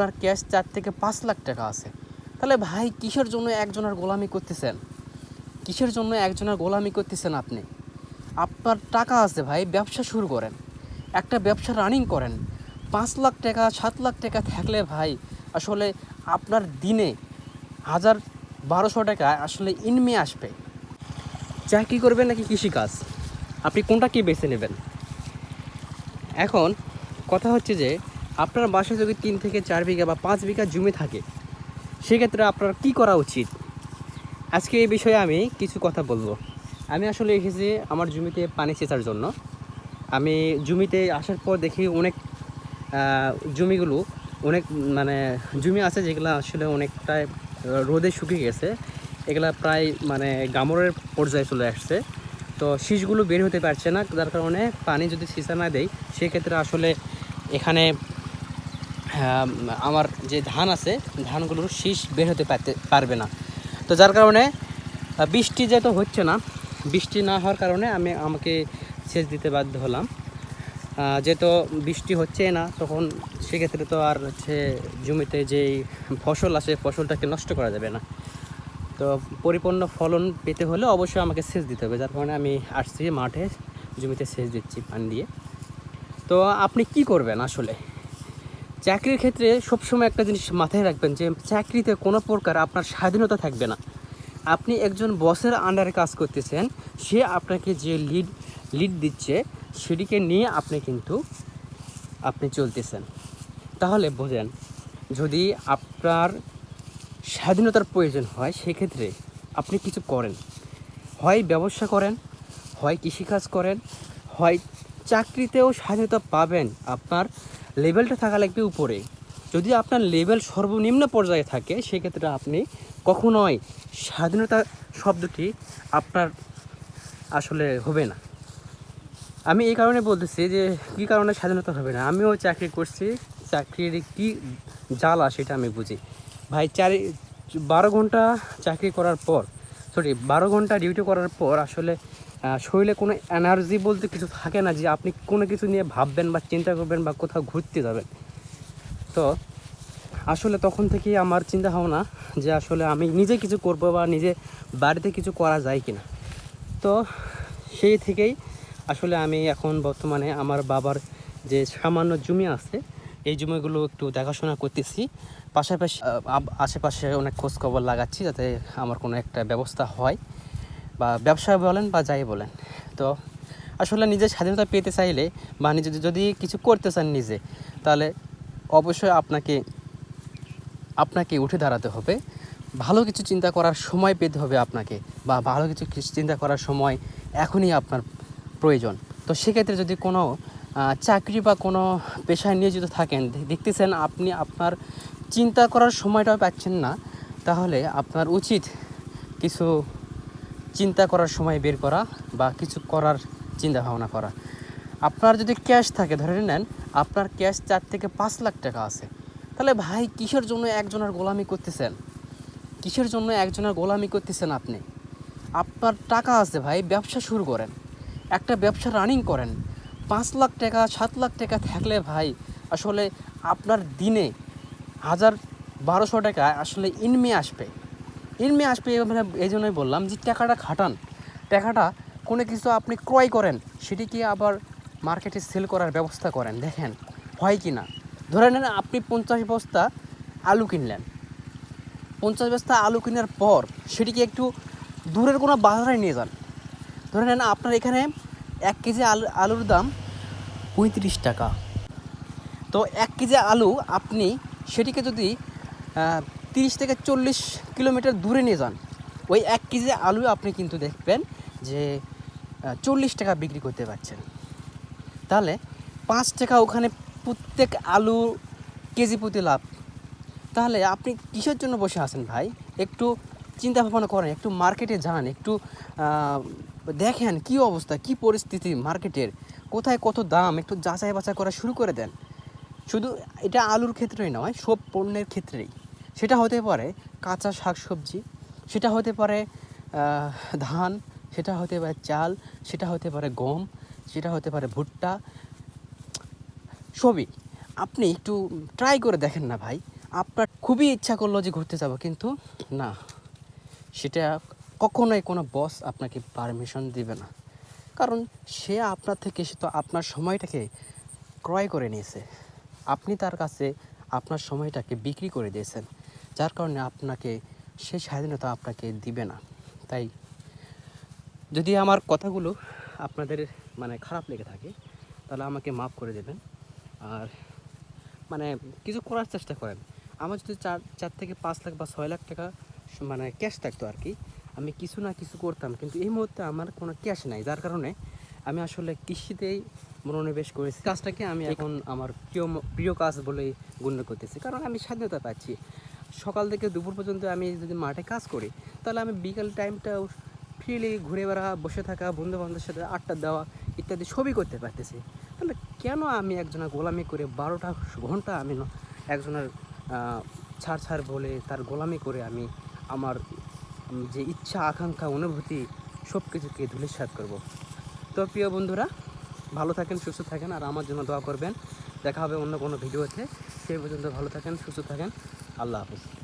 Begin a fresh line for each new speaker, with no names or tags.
আপনার ক্যাশ চার থেকে পাঁচ লাখ টাকা আছে। তাহলে ভাই, কিসের জন্য একজনের গোলামি করতেছেন? কিসের জন্য একজনের গোলামি করতেছেন আপনি? আপনার টাকা আছে ভাই, ব্যবসা শুরু করেন। একটা ব্যবসা রানিং করেন। পাঁচ লাখ টাকা, সাত লাখ টাকা থাকলে ভাই, আসলে আপনার দিনে হাজার বারোশো টাকা আসলে ইনমে আসবে। চাকরি করবেন নাকি কৃষিকাজ? আপনি কোনটা কি বেছে নেবেন? এখন কথা হচ্ছে যে আপনার বাসায় যদি তিন থেকে চার বিঘা বা পাঁচ বিঘা জমি থাকে, সেক্ষেত্রে আপনার কি করা উচিত? আজকে এই বিষয়ে আমি কিছু কথা বলব। আমি আসলে এসেছি আমার জমিতে পানি সেচার জন্য। আমি জমিতে আসার পর দেখি অনেক জমিগুলো অনেক মানে জমি আছে যেগুলো আসলে অনেকটাই রোদে শুকিয়ে গেছে। এগুলা প্রায় মানে গামরের পর্যায়ে চলে আসছে। তো শীষগুলো বের হতে পারছে না, যার কারণে পানি যদি সিঁচা না দেয়, সেক্ষেত্রে আসলে এখানে আমার যে ধান আছে, ধানগুলোর শীষ বের হতে পারবে না। তো যার কারণে বৃষ্টি যেহেতু হচ্ছে না, বৃষ্টি না হওয়ার কারণে আমি আমাকে সেচ দিতে বাধ্য হলাম। যেহেতু বৃষ্টি হচ্ছে না, তখন সেক্ষেত্রে তো আর হচ্ছে জমিতে যেই ফসল আসে ফসলটাকে নষ্ট করা যাবে না। তো পরিপূর্ণ ফলন পেতে হলে অবশ্যই আমাকে সেচ দিতে হবে। যার কারণে আমি আসছি মাঠে, জমিতে সেচ দিচ্ছি পানি দিয়ে। তো আপনি কি করবেন আসলে? চাকরির ক্ষেত্রে সবসময় একটা জিনিস মাথায় রাখবেন যে চাকরিতে কোনো প্রকার আপনার স্বাধীনতা থাকবে না। আপনি একজন বসের আন্ডারে কাজ করতেছেন, সে আপনাকে যে লিড লিড দিচ্ছে, সেটিকে নিয়ে আপনি কিন্তু আপনি চলতেছেন। তাহলে বোঝেন, যদি আপনার স্বাধীনতার প্রয়োজন হয়, সেক্ষেত্রে আপনি কিছু করেন। হয় ব্যবসা করেন, হয় কৃষিকাজ করেন, হয় চাকরিতেও স্বাধীনতা পাবেন আপনার লেভেলটা থাকা লাগবে উপরে। যদি আপনার লেভেল সর্বনিম্ন পর্যায়ে থাকে, সেক্ষেত্রে আপনি কখনোই স্বাধীনতা শব্দটি আপনার আসলে হবে না। আমি এই কারণে বলতেছি যে, কী কারণে স্বাধীনতা হবে না? আমিও চাকরি করছি, চাকরির কি জ্বালা সেটা আমি বুঝি। ভাই, চারি, বারো ঘণ্টা চাকরি করার পর সরি বারো ঘণ্টা ডিউটি করার পর আসলে শরীরে কোনো এনার্জি বলতে কিছু থাকে না যে আপনি কোনো কিছু নিয়ে ভাববেন বা চিন্তা করবেন বা কোথাও ঘুরতে যাবেন। তো আসলে তখন থেকেই আমার চিন্তা ভাবনা যে আসলে আমি নিজে কিছু করব বা নিজে বাড়িতে কিছু করা যায় কিনা। তো সেই থেকেই আসলে আমি এখন বর্তমানে আমার বাবার যে সামান্য জমি আছে, এই জমিগুলো একটু দেখাশোনা করতেছি। পাশাপাশি আশেপাশে অনেক খোঁজখবর লাগাচ্ছি যাতে আমার কোনো একটা ব্যবস্থা হয়। বা ব্যবসা বলেন বা যাই বলেন। তো আসলে নিজের স্বাধীনতা পেতে চাইলে বা নিজে যদি কিছু করতে চান নিজে, তাহলে অবশ্যই আপনাকে আপনাকে উঠে দাঁড়াতে হবে। ভালো কিছু চিন্তা করার সময় পেতে হবে আপনাকে বা ভালো কিছু চিন্তা করার সময় এখনই আপনার প্রয়োজন। তো সেক্ষেত্রে যদি কোনো চাকরি বা কোনো পেশায় নিয়োজিত থাকেন দেখতেছেন আপনি আপনার চিন্তা করার সময়টাও পাচ্ছেন না, তাহলে আপনার উচিত কিছু চিন্তা করার সময় বের করা বা কিছু করার চিন্তা ভাবনা করা। আপনার যদি ক্যাশ থাকে, ধরে নেন আপনার ক্যাশ চার থেকে পাঁচ লাখ টাকা আছে। তাহলে ভাই, কিসের জন্য একজনের গোলামি করতেছেন? কিসের জন্য একজনের গোলামি করতেছেন আপনি? আপনার টাকা আছে ভাই, ব্যবসা শুরু করেন। একটা ব্যবসা রানিং করেন। পাঁচ লাখ টাকা, সাত লাখ টাকা থাকলে ভাই, আসলে আপনার দিনে হাজার বারোশো টাকা আসলে ইনমে আসবে। ইনমে আসবে মানে এই জন্যই বললাম যে টাকাটা খাটান। টাকাটা কোনো কিছু আপনি ক্রয় করেন, সেটিকে আবার মার্কেটে সেল করার ব্যবস্থা করেন। দেখেন, হয় কি না? ধরে নেন আপনি পঞ্চাশ বস্তা আলু কিনলেন। পঞ্চাশ বস্তা আলু কেনার পর সেটিকে একটু দূরের কোনো বাজারে নিয়ে যান। ধরে নেন আপনার এখানে এক কেজি আলু, আলুর দাম পঁয়ত্রিশ টাকা। তো এক কেজি আলু আপনি সেটিকে যদি তিরিশ থেকে চল্লিশ কিলোমিটার দূরে নিয়ে যান। ওই এক কেজি আলু আপনি কিন্তু দেখবেন যে চল্লিশ টাকা বিক্রি করতে পারছেন। তাহলে পাঁচ টাকা ওখানে প্রত্যেক আলু কেজি প্রতি লাভ। তাহলে আপনি কিসের জন্য বসে আছেন ভাই? একটু চিন্তা ভাবনা করেন, একটু মার্কেটে যান, একটু দেখেন কি অবস্থা, কি পরিস্থিতি মার্কেটের, কোথায় কত দাম, একটু যাচাই বাছাই করা শুরু করে দেন। শুধু এটা আলুর ক্ষেত্রেই নয়, সব পণ্যের ক্ষেত্রেই। সেটা হতে পারে কাঁচা শাকসবজি, সেটা হতে পারে ধান, সেটা হতে পারে চাল, সেটা হতে পারে গম, সেটা হতে পারে ভুট্টা, সবই। আপনি একটু ট্রাই করে দেখেন না ভাই। আপনার খুবই ইচ্ছা করল যে ঘুরতে যাব, কিন্তু না। সেটা কখনোই কোনো বস আপনাকে পারমিশন দিবে না। কারণ সে আপনার থেকে, সে তো আপনার সময়টাকে ক্রয় করে নিয়েছে। আপনি তার কাছে আপনার সময়টাকে বিক্রি করে দিয়েছেন। যার কারণে আপনাকে সে স্বাধীনতা আপনাকে দিবে না। তাই যদি আমার কথাগুলো আপনাদের মানে খারাপ লেগে থাকে তাহলে আমাকে মাফ করে দেবেন। আর মানে কিছু করার চেষ্টা করেন। আমার যদি চার চার থেকে পাঁচ লাখ বা ছয় লাখ টাকা মানে ক্যাশ থাকতো আর কি আমি কিছু না কিছু করতাম। কিন্তু এই মুহূর্তে আমার কোনো ক্যাশ নাই। যার কারণে আমি আসলে কৃষিতেই মনোনিবেশ করেছি। কাজটাকে আমি এখন আমার প্রিয় প্রিয় কাজ বলে গণ্য করতেছি। কারণ আমি স্বাধীনতা পাচ্ছি। সকাল থেকে দুপুর পর্যন্ত আমি যদি মাঠে কাজ করি, তাহলে আমি বিকাল টাইমটাও ফ্রিলি ঘুরে বেড়া, বসে থাকা বন্ধু বান্ধবের সাথে আড্ডা দেওয়া ইত্যাদি সবই করতে পারতেছি। তাহলে কেন আমি একজনের গোলামি করে বারোটা ঘণ্টা আমি একজনের ছাড় ছাড় বলে তার গোলামি করে আমি আমার যে ইচ্ছা, আকাঙ্ক্ষা, অনুভূতি সব কিছুকে ধুলিস্বাদ করব। তো প্রিয় বন্ধুরা, ভালো থাকেন, সুস্থ থাকেন, আর আমার জন্য দোয়া করবেন। দেখা হবে অন্য কোনো ভিডিওতে। সেই পর্যন্ত ভালো থাকেন, সুস্থ থাকেন। আল্লাহ হাফিজ